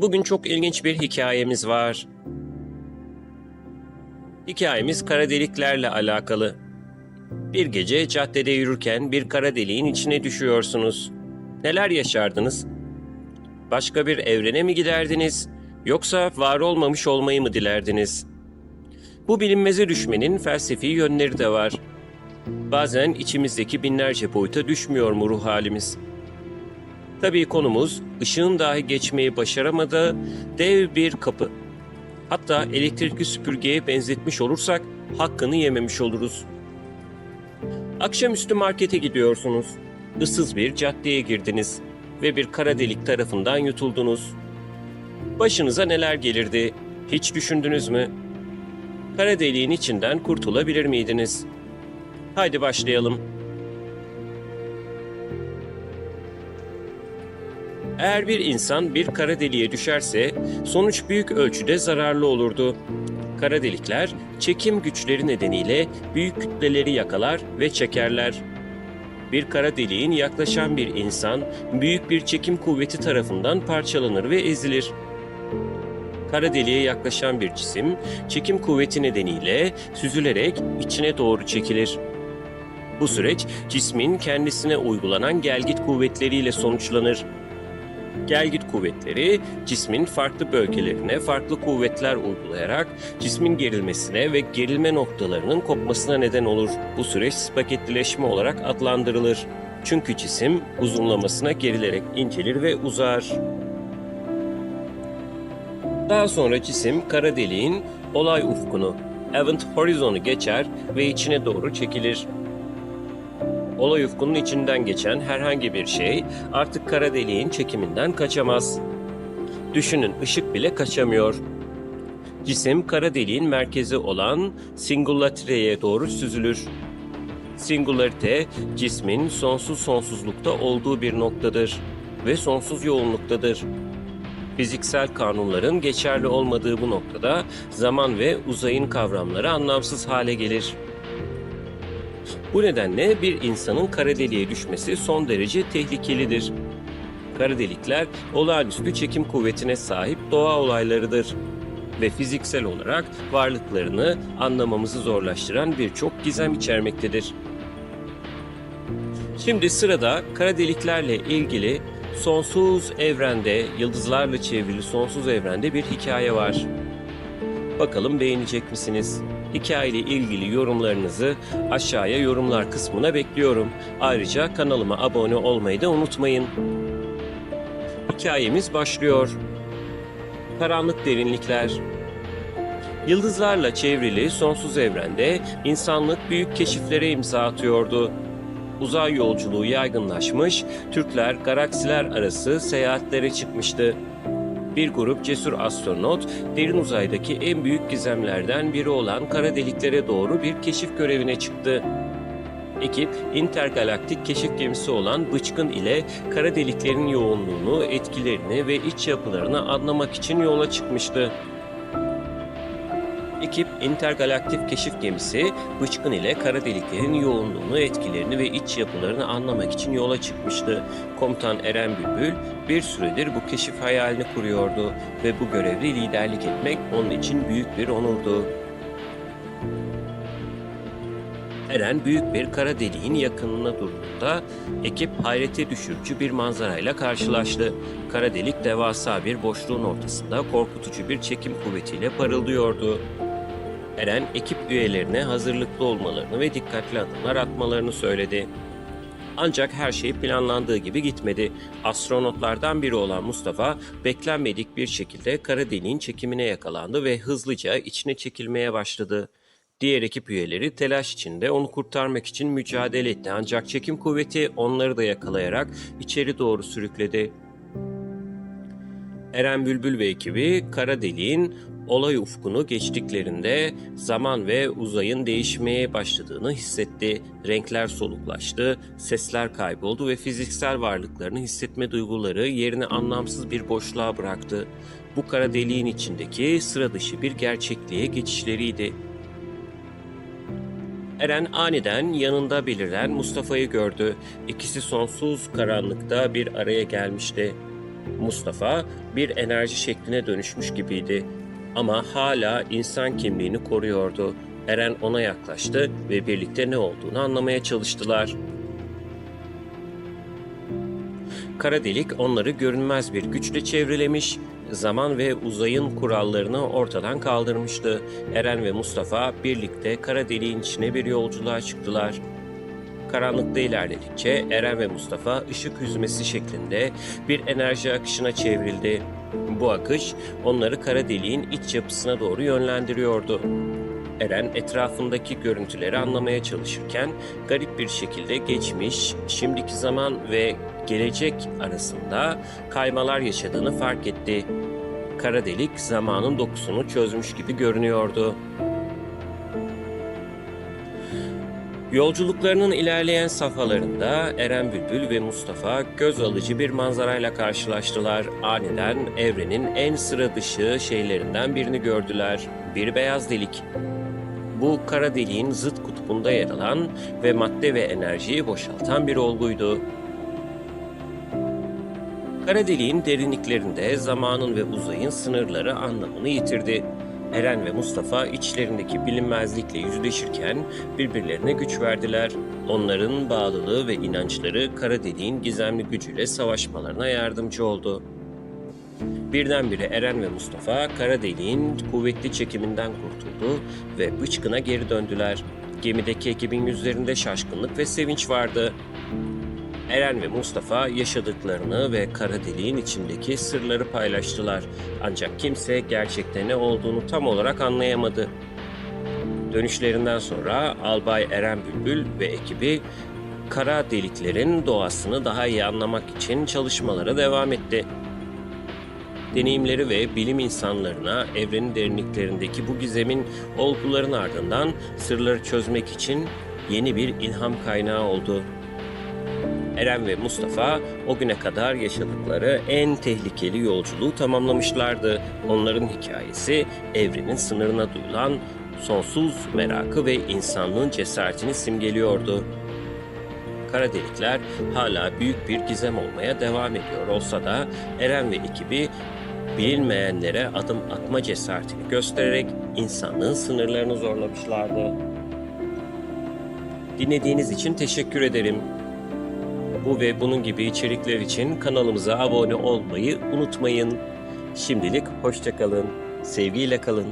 Bugün çok ilginç bir hikayemiz var. Hikayemiz kara deliklerle alakalı. Bir gece caddede yürürken bir kara deliğin içine düşüyorsunuz. Neler yaşardınız? Başka bir evrene mi giderdiniz? Yoksa var olmamış olmayı mı dilerdiniz? Bu bilinmeze düşmenin felsefi yönleri de var. Bazen içimizdeki binlerce boyuta düşmüyor mu ruh halimiz? Tabii konumuz ışığın dahi geçmeyi başaramadığı dev bir kapı. Hatta elektrikli süpürgeye benzetmiş olursak hakkını yememiş oluruz. Akşamüstü markete gidiyorsunuz. Issız bir caddeye girdiniz ve bir kara delik tarafından yutuldunuz. Başınıza neler gelirdi? Hiç düşündünüz mü? Kara deliğin içinden kurtulabilir miydiniz? Haydi başlayalım. Eğer bir insan bir kara deliğe düşerse sonuç büyük ölçüde zararlı olurdu. Kara delikler çekim güçleri nedeniyle büyük kütleleri yakalar ve çekerler. Bir kara deliğin yaklaşan bir insan büyük bir çekim kuvveti tarafından parçalanır ve ezilir. Kara deliğe yaklaşan bir cisim çekim kuvveti nedeniyle süzülerek içine doğru çekilir. Bu süreç cismin kendisine uygulanan gelgit kuvvetleriyle sonuçlanır. Gelgit kuvvetleri cismin farklı bölgelerine farklı kuvvetler uygulayarak cismin gerilmesine ve gerilme noktalarının kopmasına neden olur. Bu süreç spagettileşme olarak adlandırılır. Çünkü cisim uzunlamasına gerilerek incelir ve uzar. Daha sonra cisim kara deliğin olay ufkunu, event horizon'u geçer ve içine doğru çekilir. Olay ufkunun içinden geçen herhangi bir şey artık kara deliğin çekiminden kaçamaz. Düşünün ışık bile kaçamıyor. Cisim kara deliğin merkezi olan singularity'ye doğru süzülür. Singularite cismin sonsuz sonsuzlukta olduğu bir noktadır ve sonsuz yoğunluktadır. Fiziksel kanunların geçerli olmadığı bu noktada zaman ve uzayın kavramları anlamsız hale gelir. Bu nedenle bir insanın kara deliğe düşmesi son derece tehlikelidir. Kara delikler olağanüstü çekim kuvvetine sahip doğa olaylarıdır ve fiziksel olarak varlıklarını anlamamızı zorlaştıran birçok gizem içermektedir. Şimdi sırada kara deliklerle ilgili sonsuz evrende, yıldızlarla çevrili sonsuz evrende bir hikaye var. Bakalım beğenecek misiniz? Hikayeyle ilgili yorumlarınızı aşağıya yorumlar kısmına bekliyorum. Ayrıca kanalıma abone olmayı da unutmayın. Hikayemiz başlıyor. Karanlık derinlikler. Yıldızlarla çevrili sonsuz evrende insanlık büyük keşiflere imza atıyordu. Uzay yolculuğu yaygınlaşmış, Türkler galaksiler arası seyahatlere çıkmıştı. Bir grup cesur astronot derin uzaydaki en büyük gizemlerden biri olan kara deliklere doğru bir keşif görevine çıktı. Ekip intergalaktik keşif gemisi olan Bıçkın ile kara deliklerin yoğunluğunu, etkilerini ve iç yapılarını anlamak için yola çıkmıştı. Ekip intergalaktik keşif gemisi Bıçkın ile kara deliklerin yoğunluğunu, etkilerini ve iç yapılarını anlamak için yola çıkmıştı. Komutan Eren Bülbül bir süredir bu keşif hayalini kuruyordu ve bu görevde liderlik etmek onun için büyük bir onurdu. Eren büyük bir kara deliğin yakınına durduğunda ekip hayrete düşürücü bir manzarayla karşılaştı. Kara delik devasa bir boşluğun ortasında korkutucu bir çekim kuvvetiyle parıldıyordu. Eren ekip üyelerine hazırlıklı olmalarını ve dikkatli adımlar atmalarını söyledi. Ancak her şey planlandığı gibi gitmedi. Astronotlardan biri olan Mustafa beklenmedik bir şekilde kara deliğin çekimine yakalandı ve hızlıca içine çekilmeye başladı. Diğer ekip üyeleri telaş içinde onu kurtarmak için mücadele etti ancak çekim kuvveti onları da yakalayarak içeri doğru sürükledi. Eren Bülbül ve ekibi kara deliğin olay ufkunu geçtiklerinde zaman ve uzayın değişmeye başladığını hissetti. Renkler soluklaştı, sesler kayboldu ve fiziksel varlıklarını hissetme duyguları yerini anlamsız bir boşluğa bıraktı. Bu kara deliğin içindeki sıra dışı bir gerçekliğe geçişleriydi. Eren aniden yanında beliren Mustafa'yı gördü. İkisi sonsuz karanlıkta bir araya gelmişti. Mustafa bir enerji şekline dönüşmüş gibiydi ama hala insan kimliğini koruyordu. Eren ona yaklaştı ve birlikte ne olduğunu anlamaya çalıştılar. Kara delik onları görünmez bir güçle çevrilemiş, zaman ve uzayın kurallarını ortadan kaldırmıştı. Eren ve Mustafa birlikte kara deliğin içine bir yolculuğa çıktılar. Karanlıkta ilerledikçe Eren ve Mustafa ışık hüzmesi şeklinde bir enerji akışına çevrildi. Bu akış onları kara deliğin iç yapısına doğru yönlendiriyordu. Eren etrafındaki görüntüleri anlamaya çalışırken garip bir şekilde geçmiş, şimdiki zaman ve gelecek arasında kaymalar yaşadığını fark etti. Kara delik zamanın dokusunu çözmüş gibi görünüyordu. Yolculuklarının ilerleyen safhalarında Eren Bülbül ve Mustafa göz alıcı bir manzarayla karşılaştılar. Aniden evrenin en sıra dışı şeylerinden birini gördüler. Bir beyaz delik. Bu kara deliğin zıt kutbunda yer alan ve madde ve enerjiyi boşaltan bir olguydu. Kara deliğin derinliklerinde zamanın ve uzayın sınırları anlamını yitirdi. Eren ve Mustafa içlerindeki bilinmezlikle yüzleşirken birbirlerine güç verdiler. Onların bağlılığı ve inançları kara deliğin gizemli gücüyle savaşmalarına yardımcı oldu. Birdenbire Eren ve Mustafa kara deliğin kuvvetli çekiminden kurtuldu ve bıçkına geri döndüler. Gemideki ekibin yüzlerinde şaşkınlık ve sevinç vardı. Eren ve Mustafa yaşadıklarını ve kara deliğin içindeki sırları paylaştılar. Ancak kimse gerçekte ne olduğunu tam olarak anlayamadı. Dönüşlerinden sonra Albay Eren Bülbül ve ekibi kara deliklerin doğasını daha iyi anlamak için çalışmalara devam etti. Deneyimleri ve bilim insanlarına evrenin derinliklerindeki bu gizemin olguların ardından sırları çözmek için yeni bir ilham kaynağı oldu. Eren ve Mustafa o güne kadar yaşadıkları en tehlikeli yolculuğu tamamlamışlardı. Onların hikayesi evrenin sınırına duyulan sonsuz merakı ve insanlığın cesaretini simgeliyordu. Kara delikler hala büyük bir gizem olmaya devam ediyor olsa da Eren ve ekibi bilinmeyenlere adım atma cesaretini göstererek insanlığın sınırlarını zorlamışlardı. Dinlediğiniz için teşekkür ederim. Bu ve bunun gibi içerikler için kanalımıza abone olmayı unutmayın. Şimdilik hoşçakalın. Sevgiyle kalın.